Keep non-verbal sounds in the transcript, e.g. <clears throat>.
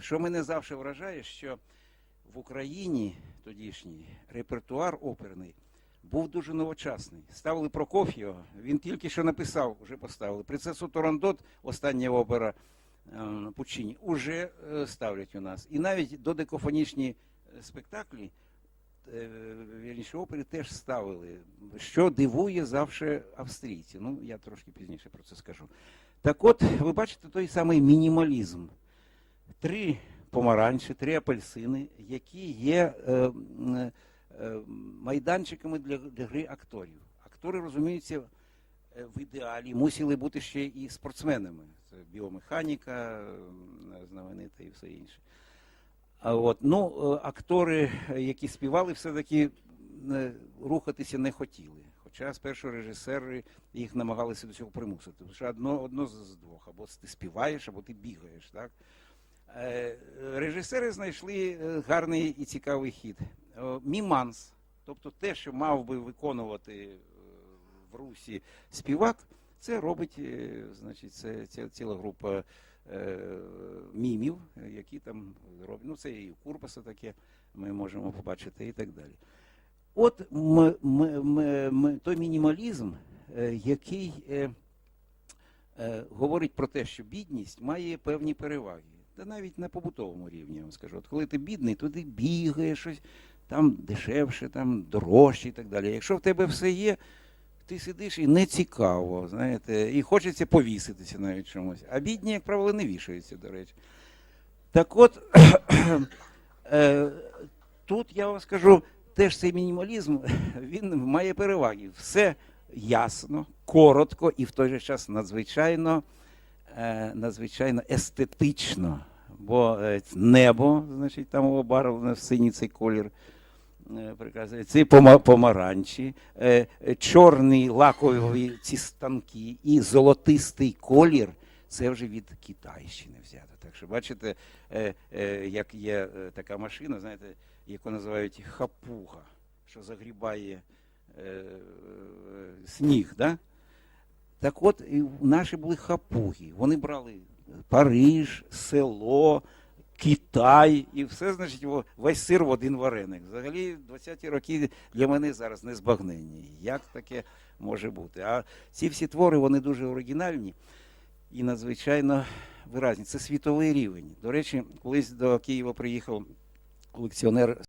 Що мене завжди вражає, що в Україні тодішній репертуар оперний був дуже новочасний. Ставили Прокоф'єва, він тільки що написав, вже поставили. Принцесу Турандот, остання опера е, Пучині, уже е, ставлять у нас. І навіть додекофонічні е, спектаклі, вірніше опери теж ставили, що дивує завжди австрійців. Ну, я трошки пізніше про це скажу. Так от, ви бачите той самий мінімалізм. Три помаранчі, три апельсини, які є е, е, майданчиками для, для гри акторів. Актори розуміються е, в ідеалі, мусили бути ще і спортсменами. Це біомеханіка знаменита і все інше. А от, ну, е, актори, е, які співали, все-таки е, рухатися не хотіли. Хоча спершу режисери їх намагалися до цього примусити. Тому що одно, одно з двох, або ти співаєш, або ти бігаєш. Так? Е, Режисери знайшли е, гарний і цікавий хід. Е, Міманс, тобто те, що мав би виконувати в русі співак, це робить значить, це, це ціла група мімів, які там роблять. Ну, це і у Курбаса таке ми можемо побачити і так далі. От м, м, м, той мінімалізм, який говорить про те, що бідність має певні переваги. Та навіть на побутовому рівні, я вам скажу. От коли ти бідний, то ти бігаєш щось там дешевше, там дорожче і так далі. Якщо в тебе все є, ти сидиш і не цікаво, знаєте, і хочеться повіситися навіть чомусь. А бідні, як правило, не вішаються, до речі. Так от, <clears throat> е, тут я вам скажу, теж цей мінімалізм, <laughs> він має переваги. Все ясно, коротко і в той же час надзвичайно, надзвичайно естетично. Бо е, небо, значить, там обарвлене в синій цей колір. е, Прекрасний. Ці помаранчі, е, е, чорні лакові ці станки і золотистий колір це вже від Китайщини взято. Так що бачите, е, е, як є е, така машина, знаєте, яку називають хапуга, що загрібає е, е, сніг. Да? Так от, наші були хапуги. Вони брали Париж, село, Китай і все, значить, весь сир в один вареник. Взагалі, 20-ті роки для мене зараз не збагненні. Як таке може бути? А ці всі твори вони дуже оригінальні і надзвичайно виразні. Це світовий рівень. До речі, колись до Києва приїхав колекціонер